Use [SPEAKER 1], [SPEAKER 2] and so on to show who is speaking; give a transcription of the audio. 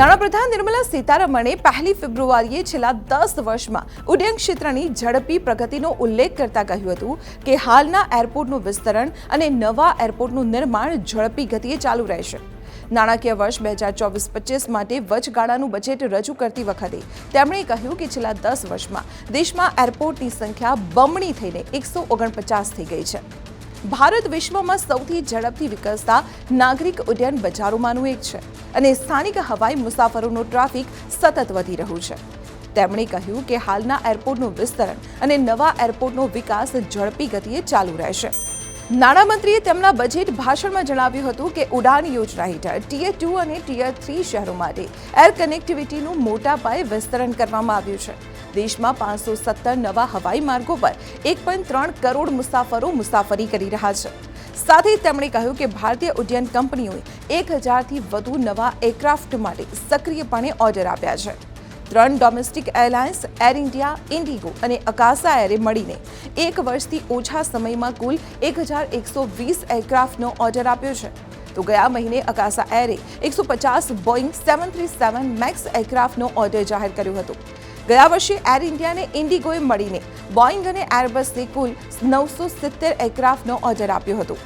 [SPEAKER 1] નાણાપ્રધાન નિર્મલા સીતારમણે પહેલી ફેબ્રુઆરીએ છેલ્લા દસ વર્ષમાં ઉડ્ડયન ક્ષેત્રની ઝડપી પ્રગતિનો ઉલ્લેખ કરતા કહ્યું હતું કે હાલના એરપોર્ટનું વિસ્તરણ અને નવા એરપોર્ટનું નિર્માણ ઝડપી ગતિએ ચાલુ રહેશે. નાણાકીય વર્ષ બે હજાર ચોવીસ પચીસ માટે વચગાળાનું બજેટ રજૂ કરતી વખતે તેમણે કહ્યું કે છેલ્લા દસ વર્ષમાં દેશમાં એરપોર્ટની સંખ્યા બમણી થઈને એકસો ઓગણપચાસ થઈ ગઈ છે. ભારત વિશ્વમાં સૌથી ઝડપથી વિકસતા નાગરિક ઉડ્ડયન બજારોમાંનું એક છે અને સ્થાનિક હવાઈ મુસાફરોનો ટ્રાફિક સતત વધી રહ્યું છે. તેમણે કહ્યું કે હાલના એરપોર્ટનું વિસ્તરણ અને નવા એરપોર્ટનો વિકાસ ઝડપી ગતિએ ચાલુ રહેશે. નાણામંત્રીએ તેમના બજેટ ભાષણમાં જણાવ્યું હતું કે ઉડાન યોજના હેઠળ ટીયર ટુ અને ટીયર થ્રી શહેરો માટે એર કનેક્ટિવિટીનું મોટા પાયે વિસ્તરણ કરવામાં આવ્યું છે. દેશમાં પાંચસો સત્તર નવા હવાઈ માર્ગો પર એક કરોડ મુસાફરો મુસાફરી કરી રહ્યા છે. સાથે તેમણે કહ્યું કે ભારતીય ઉડ્ડયન કંપનીઓએ એક હજારથી વધુ નવા એરક્રાફ્ટ માટે સક્રિયપણે ઓર્ડર આપ્યા છે. ત્રણ domestic airlines, Air India, IndiGo અને અકાસા એરે મળીને એક વર્ષથી ઓછા સમયમાં કુલ એક હજાર એકસો વીસ એરક્રાફ્ટનો ઓર્ડર આપ્યો છે. તો ગયા મહિને અકાસા એરે એકસો પચાસ Boeing seven three seven max એરક્રાફ્ટનો order જાહેર કર્યો હતો. ગયા વર્ષે એર ઇન્ડિયાને ઇન્ડિગોએ મળીને બોઇંગ અને એરબસને કુલ નવસો સિત્તેર એરક્રાફ્ટનો ઓર્ડર આપ્યો હતો.